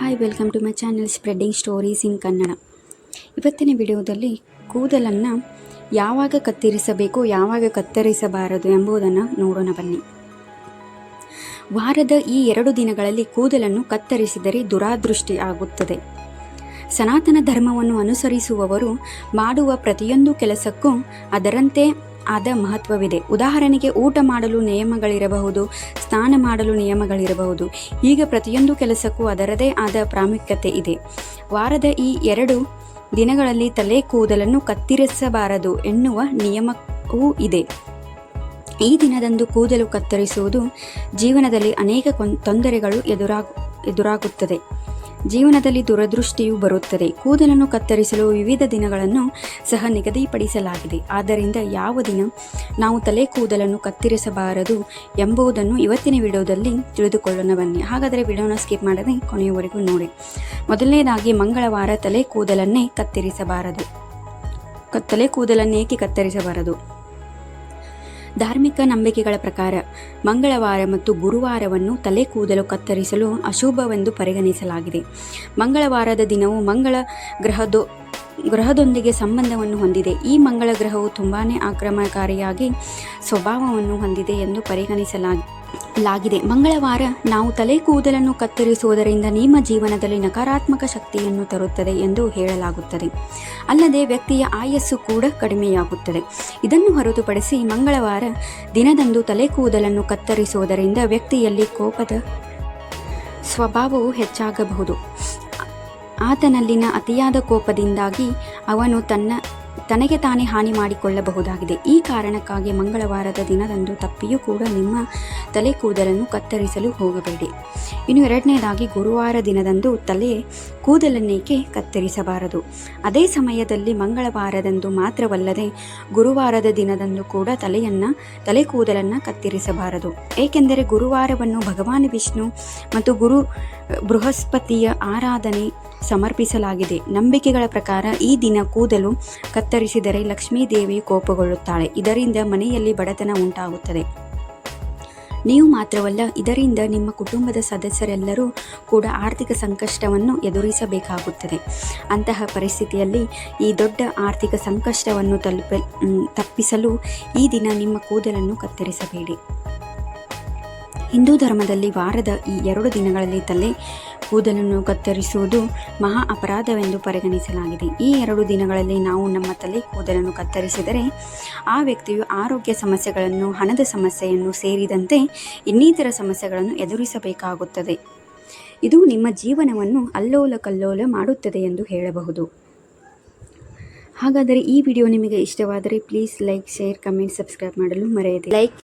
Hi welcome to my channel spreading stories in Kannada ಇವತ್ತಿನ ವಿಡಿಯೋದಲ್ಲಿ ಕೂದಲನ್ನು ಯಾವಾಗ ಕತ್ತರಿಸಬೇಕು ಯಾವಾಗ ಕತ್ತರಿಸಬಾರದು ಎಂಬುದನ್ನು ನೋಡೋಣ ಬನ್ನಿ. ವಾರದ ಈ ಎರಡು ದಿನಗಳಲ್ಲಿ ಕೂದಲನ್ನು ಕತ್ತರಿಸಿದರೆ ದುರಾದೃಷ್ಟಿ ಆಗುತ್ತದೆ. ಸನಾತನ ಧರ್ಮವನ್ನು ಅನುಸರಿಸುವವರು ಮಾಡುವ ಪ್ರತಿಯೊಂದು ಕೆಲಸಕ್ಕೂ ಅದರಂತೆ ಆದ ಮಹತ್ವವಿದೆ. ಉದಾಹರಣೆಗೆ ಊಟ ಮಾಡಲು ನಿಯಮಗಳಿರಬಹುದು, ಸ್ನಾನ ಮಾಡಲು ನಿಯಮಗಳಿರಬಹುದು. ಈಗ ಪ್ರತಿಯೊಂದು ಕೆಲಸಕ್ಕೂ ಅದರದೇ ಆದ ಪ್ರಾಮುಖ್ಯತೆ ಇದೆ. ವಾರದ ಈ ಎರಡು ದಿನಗಳಲ್ಲಿ ತಲೆ ಕೂದಲನ್ನು ಕತ್ತರಿಸಬಾರದು ಎನ್ನುವ ನಿಯಮವೂ ಇದೆ. ಈ ದಿನದಂದು ಕೂದಲು ಕತ್ತರಿಸುವುದು ಜೀವನದಲ್ಲಿ ಅನೇಕ ತೊಂದರೆಗಳು ಎದುರಾಗು, ಎದುರಾಗುತ್ತದೆ. ಜೀವನದಲ್ಲಿ ದುರದೃಷ್ಟಿಯು ಬರುತ್ತದೆ. ಕೂದಲನ್ನು ಕತ್ತರಿಸಲು ವಿವಿಧ ದಿನಗಳನ್ನು ಸಹ ನಿಗದಿಪಡಿಸಲಾಗಿದೆ. ಆದ್ದರಿಂದ ಯಾವ ದಿನ ನಾವು ತಲೆ ಕೂದಲನ್ನು ಕತ್ತರಿಸಬಾರದು ಎಂಬುದನ್ನು ಇವತ್ತಿನ ವಿಡಿಯೋದಲ್ಲಿ ತಿಳಿದುಕೊಳ್ಳೋಣ ಬನ್ನಿ ಹಾಗಾದರೆ ವಿಡಿಯೋನ ಸ್ಕಿಪ್ ಮಾಡದೆ ಕೊನೆಯವರೆಗೂ ನೋಡಿ. ಮೊದಲನೇದಾಗಿ ಮಂಗಳವಾರ ತಲೆ ಕೂದಲನ್ನೇ ಕತ್ತರಿಸಬಾರದು. ತಲೆ ಕೂದಲನ್ನು ಏಕೆ ಕತ್ತರಿಸಬಾರದು? ಧಾರ್ಮಿಕ ನಂಬಿಕೆಗಳ ಪ್ರಕಾರ ಮಂಗಳವಾರ ಮತ್ತು ಗುರುವಾರವನ್ನು ತಲೆ ಕೂದಲು ಕತ್ತರಿಸಲು ಅಶುಭವೆಂದು ಪರಿಗಣಿಸಲಾಗಿದೆ. ಮಂಗಳವಾರದ ದಿನವು ಮಂಗಳ ಗ್ರಹದ, ಗ್ರಹದೊಂದಿಗೆ ಸಂಬಂಧವನ್ನು ಹೊಂದಿದೆ. ಈ ಮಂಗಳ ಗ್ರಹವು ತುಂಬಾ ಆಕ್ರಮಣಕಾರಿಯಾಗಿ ಸ್ವಭಾವವನ್ನು ಹೊಂದಿದೆ ಎಂದು ಪರಿಗಣಿಸಲಾಗಿ ಲಾಗಿದೆ. ಮಂಗಳವಾರ ನಾವು ತಲೆ ಕೂದಲನ್ನು ಕತ್ತರಿಸುವುದರಿಂದ ನಿಮ್ಮ ಜೀವನದಲ್ಲಿ ನಕಾರಾತ್ಮಕ ಶಕ್ತಿಯನ್ನು ತರುತ್ತದೆ ಎಂದು ಹೇಳಲಾಗುತ್ತದೆ. ಅಲ್ಲದೆ ವ್ಯಕ್ತಿಯ ಆಯಸ್ಸು ಕೂಡ ಕಡಿಮೆಯಾಗುತ್ತದೆ. ಇದನ್ನು ಹೊರತುಪಡಿಸಿ ಮಂಗಳವಾರ ದಿನದಂದು ತಲೆ ಕೂದಲನ್ನು ಕತ್ತರಿಸುವುದರಿಂದ ವ್ಯಕ್ತಿಯಲ್ಲಿ ಕೋಪದ ಸ್ವಭಾವವು ಹೆಚ್ಚಾಗಬಹುದು. ಆತನಲ್ಲಿನ ಅತಿಯಾದ ಕೋಪದಿಂದಾಗಿ ಅವನು ತನ್ನ ತನಗೆ ತಾನೇ ಹಾನಿ ಮಾಡಿಕೊಳ್ಳಬಹುದಾಗಿದೆ. ಈ ಕಾರಣಕ್ಕಾಗಿ ಮಂಗಳವಾರದ ದಿನದಂದು ತಪ್ಪಿಯೂ ಕೂಡ ನಿಮ್ಮ ತಲೆ ಕೂದಲನ್ನು ಕತ್ತರಿಸಲು ಹೋಗಬೇಡಿ. ಇನ್ನು ಎರಡನೇದಾಗಿ ಗುರುವಾರ ದಿನದಂದು ತಲೆ ಕೂದಲನ್ನೇಕೆ ಕತ್ತರಿಸಬಾರದು. ಅದೇ ಸಮಯದಲ್ಲಿ ಮಂಗಳವಾರದಂದು ಮಾತ್ರವಲ್ಲದೆ ಗುರುವಾರದ ದಿನದಂದು ಕೂಡ ತಲೆಯನ್ನು, ತಲೆ ಕೂದಲನ್ನು ಕತ್ತರಿಸಬಾರದು. ಏಕೆಂದರೆ ಗುರುವಾರವನ್ನು ಭಗವಾನ್ ವಿಷ್ಣು ಮತ್ತು ಗುರು ಬೃಹಸ್ಪತಿಯ ಆರಾಧನೆ ಸಮರ್ಪಿಸಲಾಗಿದೆ. ನಂಬಿಕೆಗಳ ಪ್ರಕಾರ ಈ ದಿನ ಕೂದಲು ಕತ್ತರಿಸಿದರೆ ಲಕ್ಷ್ಮೀ ದೇವಿಯು ಕೋಪಗೊಳ್ಳುತ್ತಾಳೆ. ಇದರಿಂದ ಮನೆಯಲ್ಲಿ ಬಡತನ ಉಂಟಾಗುತ್ತದೆ. ನೀವು ಮಾತ್ರವಲ್ಲ, ಇದರಿಂದ ನಿಮ್ಮ ಕುಟುಂಬದ ಸದಸ್ಯರೆಲ್ಲರೂ ಕೂಡ ಆರ್ಥಿಕ ಸಂಕಷ್ಟವನ್ನು ಎದುರಿಸಬೇಕಾಗುತ್ತದೆ. ಅಂತಹ ಪರಿಸ್ಥಿತಿಯಲ್ಲಿ ಈ ದೊಡ್ಡ ಆರ್ಥಿಕ ಸಂಕಷ್ಟವನ್ನು ತಲುಪ ತಪ್ಪಿಸಲು ಈ ದಿನ ನಿಮ್ಮ ಕೂದಲನ್ನು ಕತ್ತರಿಸಬೇಡಿ. ಹಿಂದೂ ಧರ್ಮದಲ್ಲಿ ವಾರದ ಈ ಎರಡು ದಿನಗಳಲ್ಲಿ ತಲೆ ಕೂದಲನ್ನು ಕತ್ತರಿಸುವುದು ಮಹಾ ಅಪರಾಧವೆಂದು ಪರಿಗಣಿಸಲಾಗಿದೆ. ಈ ಎರಡು ದಿನಗಳಲ್ಲಿ ನಾವು ನಮ್ಮ ತಲೆ ಕೂದಲನ್ನು ಕತ್ತರಿಸಿದರೆ ಆ ವ್ಯಕ್ತಿಯು ಆರೋಗ್ಯ ಸಮಸ್ಯೆಗಳನ್ನು, ಹಣದ ಸಮಸ್ಯೆಯನ್ನು ಸೇರಿದಂತೆ ಇನ್ನಿತರ ಸಮಸ್ಯೆಗಳನ್ನು ಎದುರಿಸಬೇಕಾಗುತ್ತದೆ. ಇದು ನಿಮ್ಮ ಜೀವನವನ್ನು ಅಲ್ಲೋಲ ಕಲ್ಲೋಲ ಮಾಡುತ್ತದೆ ಎಂದು ಹೇಳಬಹುದು. ಹಾಗಾದರೆ ಈ ವಿಡಿಯೋ ನಿಮಗೆ ಇಷ್ಟವಾದರೆ please like, share, comment, subscribe ಮಾಡಲು ಮರೆಯದೆ. ಲೈಕ್